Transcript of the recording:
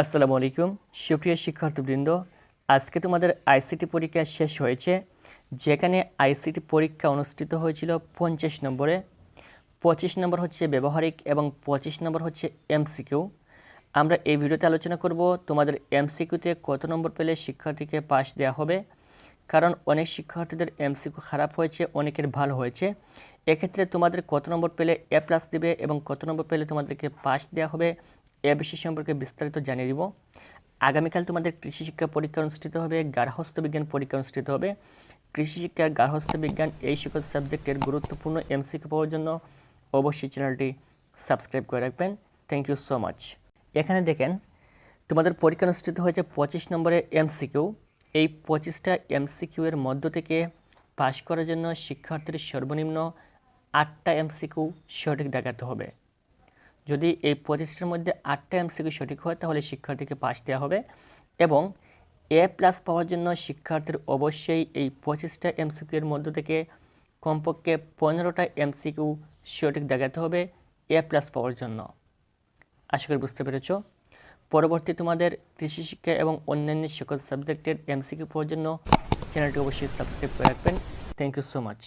আসসালামু আলাইকুম। সুপ্রিয় শিক্ষার্থীবৃন্দ, আজকে তোমাদের আইসিটি পরীক্ষা শেষ হয়েছে, যেখানে আইসিটি পরীক্ষা অনুষ্ঠিত হয়েছিল পঞ্চাশ নম্বরে। পঁচিশ নম্বর হচ্ছে ব্যবহারিক এবং পঁচিশ নম্বর হচ্ছে এমসিকিউ। আমরা এই ভিডিওতে আলোচনা করব তোমাদের এমসিকিউতে কত নম্বর পেলে শিক্ষার্থীকে পাশ দেওয়া হবে। কারণ অনেক শিক্ষার্থীদের এমসিকিউ খারাপ হয়েছে, অনেকের ভালো হয়েছে। এক্ষেত্রে তোমাদের কত নম্বর পেলে এ প্লাস দেবে এবং কত নম্বর পেলে তোমাদেরকে পাস দেওয়া হবে এ বিষয় সম্পর্কে বিস্তারিত জানিয়ে দিব। আগামীকাল তোমাদের কৃষি শিক্ষা পরীক্ষা অনুষ্ঠিত হবে গার্হস্থ বিজ্ঞান পরীক্ষা অনুষ্ঠিত হবে। কৃষি শিক্ষা গার্হস্থ বিজ্ঞান এই সকল সাবজেক্টের গুরুত্বপূর্ণ এমসিকিউ পাওয়ার জন্য অবশ্যই চ্যানেলটি সাবস্ক্রাইব করে রাখবেন। থ্যাংক ইউ সো মাচ এখানে দেখেন, তোমাদের পরীক্ষা অনুষ্ঠিত হয়েছে পঁচিশ নম্বরের এমসিকিউ। এই পঁচিশটা এমসিকিউ এর মধ্য থেকে পাশ করার জন্য শিক্ষার্থীর সর্বনিম্ন আটটা এমসিকিউ সঠিক দেখাতে হবে। যদি এই পঁচিশটার মধ্যে আটটা এমসিকিউ সঠিক হয়, তাহলে শিক্ষার্থীকে পাস দেওয়া হবে এবং এ প্লাস পাওয়ার জন্য শিক্ষার্থীর অবশ্যই এই পঁচিশটা এমসিকিউ এর মধ্য থেকে কমপক্ষে পনেরোটা এমসিকিউ সঠিক দেখাতে হবে এ প্লাস পাওয়ার জন্য। আশা করি বুঝতে পেরেছ। পরবর্তী তোমাদের কৃষি শিক্ষা এবং অন্যান্য সকল সাবজেক্টের এমসিকিউ পাওয়ার জন্য চ্যানেলটি অবশ্যই সাবস্ক্রাইব করে রাখবেন। Thank you so much